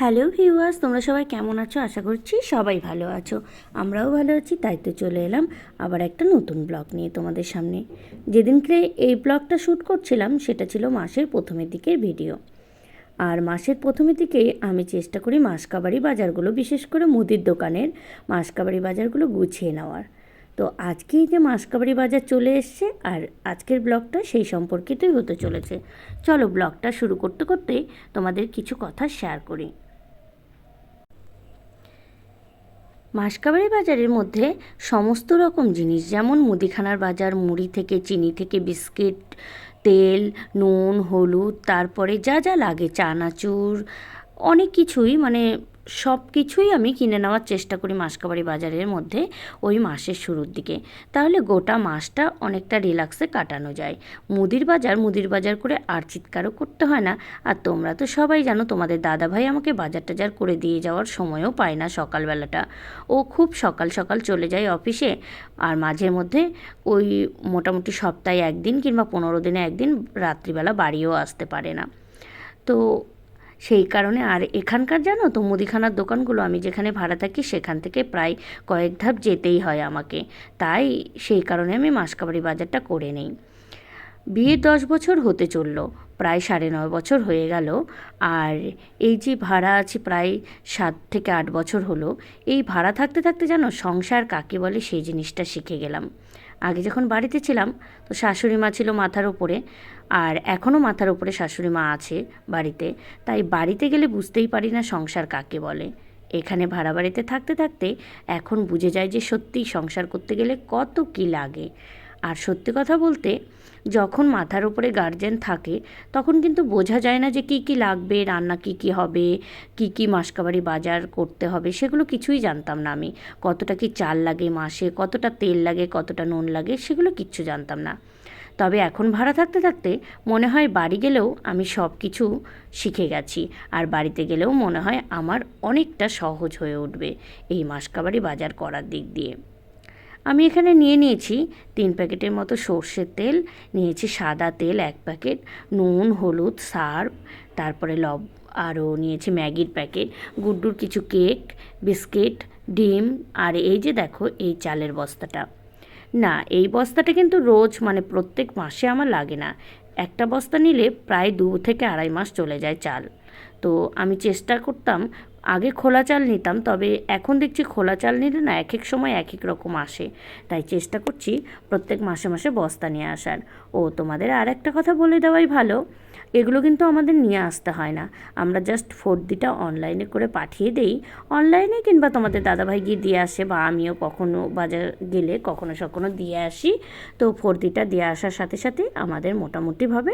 Hello viewers, তোমরা সবাই কেমন আছো? আশা করছি সবাই ভালো আছো। আমরাও ভালো আছি, তাই তো চলে এলাম আবার একটা নতুন ব্লগ নিয়ে তোমাদের সামনে। যেদিনকে এই ব্লগটা শ্যুট করছিলাম, সেটা ছিল মাসের প্রথমের দিকের ভিডিও। আর মাসের প্রথমের দিকে আমি চেষ্টা করি মাসকাবাড়ি বাজারগুলো, বিশেষ করে মুদির দোকানের মাসকাবাড়ি বাজারগুলো গুছিয়ে নেওয়ার। তো আজকেই যে মাসকাবাড়ি বাজার চলে এসছে আর আজকের ব্লগটা সেই সম্পর্কিতই হতে চলেছে। চলো ব্লগটা শুরু করতে করতে তোমাদের কিছু কথা শেয়ার করি। মাসকাবাড়ি বাজারের মধ্যে সমস্ত রকম জিনিস, যেমন মুদিখানার বাজার, মুড়ি থেকে, চিনি থেকে, বিস্কিট, তেল, নুন, হলুদ, তারপরে যা যা লাগে, চানাচুর, অনেক কিছুই মানে সব কিছুই আমি কিনে নেওয়ার চেষ্টা করি মাসকাবাড়ি বাজারের মধ্যে ওই মাসের শুরুর দিকে। তাহলে গোটা মাসটা অনেকটা রিল্যাক্সে কাটানো যায়। মুদির বাজার মুদির বাজার করে আর চিৎকারও করতে হয় না। আর তোমরা তো সবাই জানো, তোমাদের দাদাভাই আমাকে বাজার টাজার করে দিয়ে যাওয়ার সময়ও পায় না সকালবেলাটা। ও খুব সকাল সকাল চলে যায় অফিসে আর মাঝে মধ্যে ওই মোটামুটি সপ্তাহে একদিন কিংবা পনেরো দিনে একদিন রাত্রিবেলা বাড়িও আসতে পারে না। তো সেই কারণে আর এখানকার জানো তো মুদিখানার দোকানগুলো আমি যেখানে ভাড়া থাকি সেখান থেকে প্রায় কয়েক ধাপ যেতেই হয় আমাকে। তাই সেই কারণে আমি মাসকাবাড়ি বাজারটা করে নেই। বিয়ে দশ বছর হতে চলল, প্রায় সাড়ে নয় বছর হয়ে গেল। আর এই যে ভাড়া আছে প্রায় সাত থেকে আট বছর হলো, এই ভাড়া থাকতে থাকতে যেন সংসার কাকে বলে সেই জিনিসটা শিখে গেলাম। আগে যখন বাড়িতে ছিলাম, তো শাশুড়ি মা ছিল মাথার ওপরে আর এখনও মাথার ওপরে শাশুড়ি মা আছে বাড়িতে, তাই বাড়িতে গেলে বুঝতেই পারি না সংসার কাকে বলে। এখানে ভাড়া বাড়িতে থাকতে থাকতে এখন বুঝে যায় যে সত্যিই সংসার করতে গেলে কত কী লাগে। আর সত্যি কথা বলতে, যখন মাথার উপরে গার্জেন থাকে, তখন কিন্তু বোঝা যায় না যে কী কী লাগবে, রান্না কী কী হবে, কী কী মাসকাবারি বাজার করতে হবে, সেগুলো কিছুই জানতাম না আমি। কতটা কি চাল লাগে মাসে, কতটা তেল লাগে, কতটা নুন লাগে, সেগুলো কিচ্ছু জানতাম না। তবে এখন ভাড়া থাকতে থাকতে মনে হয় বাড়ি গেলেও আমি সব কিছু শিখে গেছি, আর বাড়িতে গেলেও মনে হয় আমার অনেকটা সহজ হয়ে উঠবে এই মাসকাবারি বাজার করার দিক দিয়ে। আমি এখানে নিয়ে নিয়েছি তিন প্যাকেটের মতো সর্ষের তেল, নিয়েছি সাদা তেল এক প্যাকেট, নুন, হলুদ, সার্ফ, তারপরে লব আরও নিয়েছি ম্যাগির প্যাকেট, গুড্ডুর কিছু কেক, বিস্কিট, ডিম, আর এই যে দেখো এই চালের বস্তাটা। না, এই বস্তাটা কিন্তু রোজ মানে প্রত্যেক মাসে আমার লাগে না। একটা বস্তা নিলে প্রায় দু থেকে আড়াই মাস চলে যায় চাল। তো আমি চেষ্টা করতাম আগে খোলা চাল নিতাম, তবে এখন দেখছি খোলা চাল নিলে না এক এক সময় এক এক রকম আসে। তাই চেষ্টা করছি প্রত্যেক মাসে মাসে বস্তা নিয়ে আসার। ও, তোমাদের আর একটা কথা বলে দেওয়াই ভালো। এগুলো কিন্তু আমাদের নিয়ে আসতে হয় না। আমরা জাস্ট ফর্দিটা অনলাইনে করে পাঠিয়ে দেই। অনলাইনে কিংবা তোমাদের দাদাভাই গিয়ে দিয়ে আসে বা আমিও কখনো বাজার গেলে কখনো সখনো দিয়ে আসি। তো ফর্দিটা দিয়ে আসার সাথে সাথে আমাদের মোটামুটিভাবে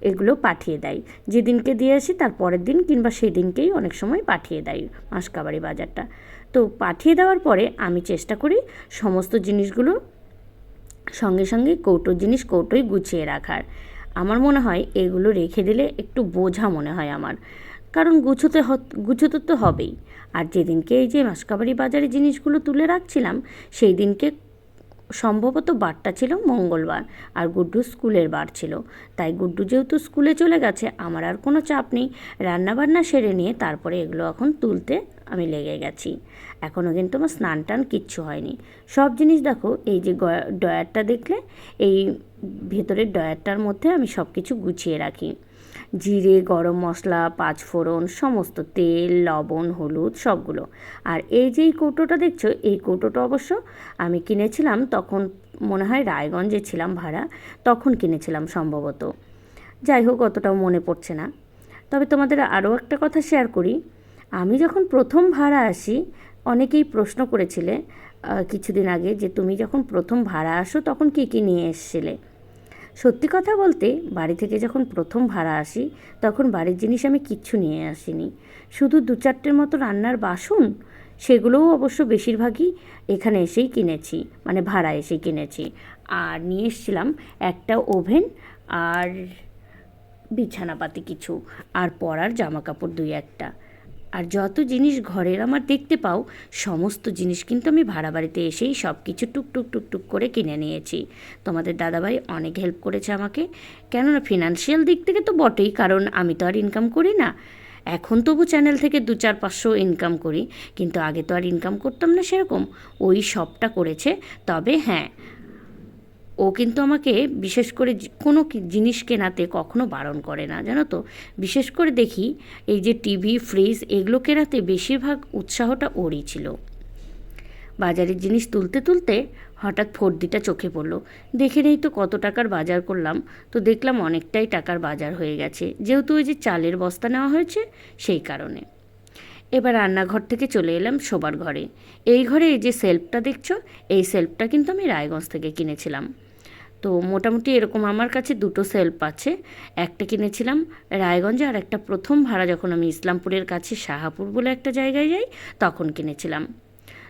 এগুলো পাঠিয়ে দেয়। যেদিনকে দিয়ে আসি তার পরের দিন কিংবা সেই দিনকেই অনেক সময় পাঠিয়ে দেয় মাসকাবাড়ি বাজারটা। তো পাঠিয়ে দেওয়ার পরে আমি চেষ্টা করি সমস্ত জিনিসগুলো সঙ্গে সঙ্গে কৌটো জিনিস কৌটোই গুছিয়ে রাখার। আমার মনে হয় এগুলো রেখে দিলে একটু বোঝা মনে হয় আমার। কারণ গুছোতে গুছোতে তো হবেই। আর যেদিনকে এই যে মাসকাবাড়ি বাজারে জিনিসগুলো তুলে রাখছিলাম সেই দিনকে সম্ভবত বারটা ছিল মঙ্গলবার আর গুড্ডু স্কুলের বার ছিল। তাই গুড্ডু যেহেতু স্কুলে চলে গেছে, আমার আর কোনো চাপ নেই। রান্নাবান্না সেরে নিয়ে তারপরে এগুলো এখন তুলতে আমি লেগে গেছি। এখনও কিন্তু আমার স্নান টান কিচ্ছু হয়নি। সব জিনিস দেখো, এই যে ডয়ারটা দেখলে, এই ভেতরের ডয়ারটার মধ্যে আমি সব কিছু গুছিয়ে রাখি। জিরে, গরম মশলা, পাঁচফোড়ন, সমস্ত তেল, লবণ, হলুদ, সবগুলো। আর এই যে এই কৌটোটা দেখছ, এই কৌটোটা অবশ্য আমি কিনেছিলাম তখন মনে হয় রায়গঞ্জে ছিলাম ভাড়া, তখন কিনেছিলাম সম্ভবত। যাই হোক, অতটাও মনে পড়ছে না। তবে তোমাদের আরও একটা কথা শেয়ার করি। আমি যখন প্রথম ভাড়া আসি, অনেকেই প্রশ্ন করেছিলে কিছুদিন আগে যে তুমি যখন প্রথম ভাড়া আসো তখন কী কী নিয়ে এসছিলে? সত্যি কথা বলতে, বাড়ি থেকে যখন প্রথম ভাড়া আসি, তখন বাড়ির জিনিস আমি কিচ্ছু নিয়ে আসিনি। শুধু দু চারটের মতো রান্নার বাসন? সেগুলোও অবশ্য বেশিরভাগই এখানে এসেই কিনেছি মানে ভাড়া এসেই কিনেছি। আর নিয়ে এসেছিলাম একটা ওভেন আর বিছানাপাতি কিছু, আর পরার জামা কাপড় দুই একটা। আর যত জিনিস ঘরের আমার দেখতে পাও, সমস্ত জিনিস কিন্তু আমি ভাড়া বাড়িতে এসেই সব কিছু টুকটুক টুকটুক করে কিনে নিয়েছি। তোমাদের দাদাভাই অনেক হেল্প করেছে আমাকে। কেননা ফিনান্সিয়াল দিক থেকে তো বটেই, কারণ আমি তো আর ইনকাম করি না। এখন তবু চ্যানেল থেকে দু চার পাঁচশো ইনকাম করি, কিন্তু আগে তো আর ইনকাম করতাম না সেরকম। ওই সবটা করেছে। তবে হ্যাঁ ও কিন্তু আমাকে বিশেষ করে কোনো জিনিস কেনাতে কখনো বারণ করে না, জানো তো? বিশেষ করে দেখি এই যে টিভি, ফ্রিজ এগুলো কেনাতে বেশিরভাগ উৎসাহটা ওরই ছিল। বাজারের জিনিস তুলতে তুলতে হঠাৎ ফর্দিটা চোখে পড়ল। দেখে নেই তো কত টাকার বাজার করলাম। তো দেখলাম অনেকটাই টাকার বাজার হয়ে গেছে। যেহেতু ওই যে চালের বস্তা নেওয়া হয়েছে সেই কারণে। এবার রান্নাঘর থেকে চলে এলাম শোবার ঘরে। এই ঘরে এই যে সেলফটা দেখছ, এই সেলফটা কিন্তু আমি রায়গঞ্জ থেকে কিনেছিলাম। তো মোটামুটি এরকম আমার কাছে দুটো সেলফ আছে। একটা কিনেছিলাম রায়গঞ্জে আর একটা প্রথম ভাড়া যখন আমি ইসলামপুরের কাছে শাহাপুর বলে একটা জায়গায় যাই, তখন কিনেছিলাম।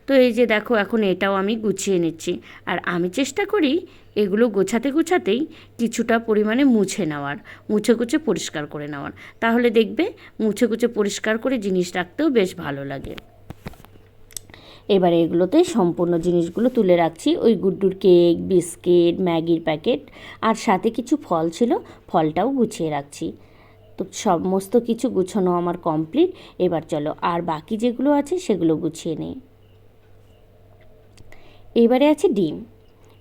তো এই যে দেখো, এখন এটাও আমি গুছিয়ে নিচ্ছি। আর আমি চেষ্টা করি এগুলো গোছাতে গোছাতেই কিছুটা পরিমাণে মুছে নেওয়ার, মুছে কুছে পরিষ্কার করে নেওয়ার। তাহলে দেখবে মুছে কুছে পরিষ্কার করে জিনিস রাখতেও বেশ ভালো লাগে। এবারে এগুলোতে সম্পূর্ণ জিনিসগুলো তুলে রাখছি। ওই গুড্ডুর কেক, বিস্কিট, ম্যাগির প্যাকেট আর সাথে কিছু ফল ছিল, ফলটাও গুছিয়ে রাখছি। তো সমস্ত কিছু গুছানো আমার কমপ্লিট। এবার চলো, আর বাকি যেগুলো আছে সেগুলো গুছিয়ে নেই। এবারে আছে ডিম।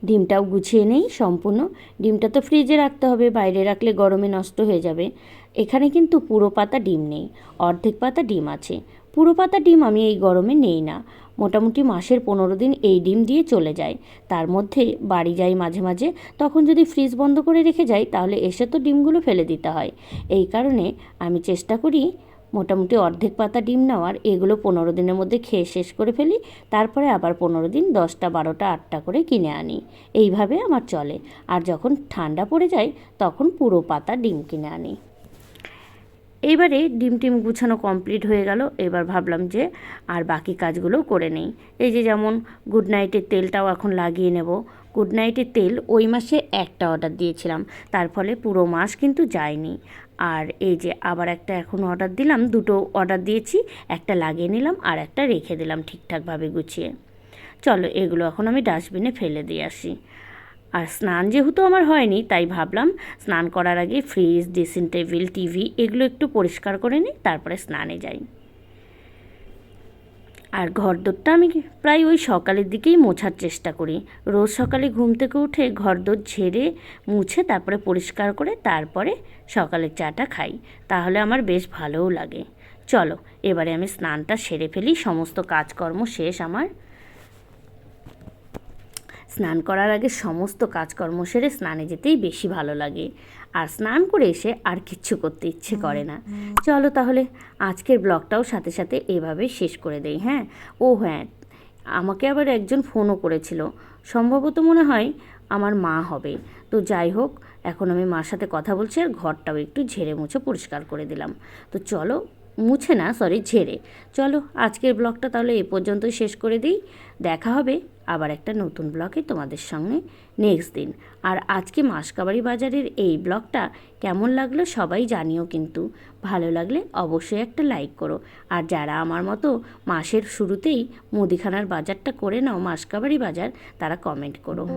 ডিমটাও গুছিয়ে নেই সম্পূর্ণ। ডিমটা তো ফ্রিজে রাখতে হবে, বাইরে রাখলে গরমে নষ্ট হয়ে যাবে। এখানে কিন্তু পুরো পাতা ডিম নেই, অর্ধেক পাতা ডিম আছে। পুরো পাতা ডিম আমি এই গরমে নেই না। মোটামুটি মাসের পনেরো দিন এই ডিম দিয়ে চলে যায়। তার মধ্যে বাড়ি যাই মাঝে মাঝে, তখন যদি ফ্রিজ বন্ধ করে রেখে যাই, তাহলে এসে তো ডিমগুলো ফেলে দিতে হয়। এই কারণে আমি চেষ্টা করি মোটামুটি অর্ধেক পাতা ডিম নেওয়ার, এগুলো পনেরো দিনের মধ্যে খেয়ে শেষ করে ফেলি, তারপরে আবার পনেরো দিন দশটা, বারোটা, আটটা করে কিনে আনি। এইভাবে আমার চলে। আর যখন ঠান্ডা পড়ে যায়, তখন পুরো পাতা ডিম কিনে আনি। এইবারে ডিম টিম গুছানো কমপ্লিট হয়ে গেল। এবার ভাবলাম যে আর বাকি কাজগুলো করে নেই। এই যে যেমন গুড নাইটের তেলটাও এখন লাগিয়ে নেব। গুড নাইটের তেল ওই মাসে একটা অর্ডার দিয়েছিলাম। তার ফলে পুরো মাস কিন্তু যায়নি। আর এই যে আবার একটা এখন অর্ডার দিলাম, দুটো অর্ডার দিয়েছি, একটা লাগিয়ে নিলাম আর একটা রেখে দিলাম ঠিকঠাকভাবে গুছিয়ে। চলো এগুলো এখন আমি ডাস্টবিনে ফেলে দিয়ে আসি। আর স্নান যেহেতু আমার হয়নি, তাই ভাবলাম স্নান করার আগে ফ্রিজ ড্রেসিং টেবিল টিভি এগুলো একটু পরিষ্কার করে নিই, তারপরে স্নানে যাই। আর ঘর ঘরদোরটা আমি প্রায় ওই সকালের দিকেই মোছার চেষ্টা করি। রোজ সকালে ঘুম থেকে উঠে ঘর ঘরদোর ঝেড়ে, মুছে, তারপরে পরিষ্কার করে, তারপরে সকালের চাটা খাই। তাহলে আমার বেশ ভালোও লাগে। চলো, এবারে আমি স্নানটা সেরে ফেলি, সমস্ত কাজকর্ম শেষ আমার। স্নান করার আগে সমস্ত কাজকর্ম সেরে স্নানে যেতেই বেশি ভালো লাগে। আর স্নান করে এসে আর কিচ্ছু করতে ইচ্ছে করে না। চলো তাহলে আজকের ব্লগটাও সাথে সাথে এভাবে শেষ করে দেই হ্যাঁ? ও হ্যাঁ আমাকে আবার একজন ফোনও করেছিল। সম্ভবত মনে হয় আমার মা হবে। তো যাই হোক এখন আমি মার সাথে কথা বলছি আর ঘরটাও একটু ঝেড়ে মুছে পরিষ্কার করে দিলাম। তো চলো মুছে না সরি ঝেড়ে। চলো আজকের ব্লগটা তাহলে এ পর্যন্তই শেষ করে দিই। দেখা হবে আবার একটা নতুন ব্লকে তোমাদের সঙ্গে নেক্সট দিন। আর আজকে মাসকাবাড়ি বাজারের এই ব্লগটা কেমন লাগল সবাই জানিও কিন্তু। ভালো লাগলে অবশ্যই একটা লাইক করো। আর যারা আমার মতো মাসের শুরুতেই মুদিখানার বাজারটা করে নাও, মাসকাবাড়ি বাজার, তারা কমেন্ট করো।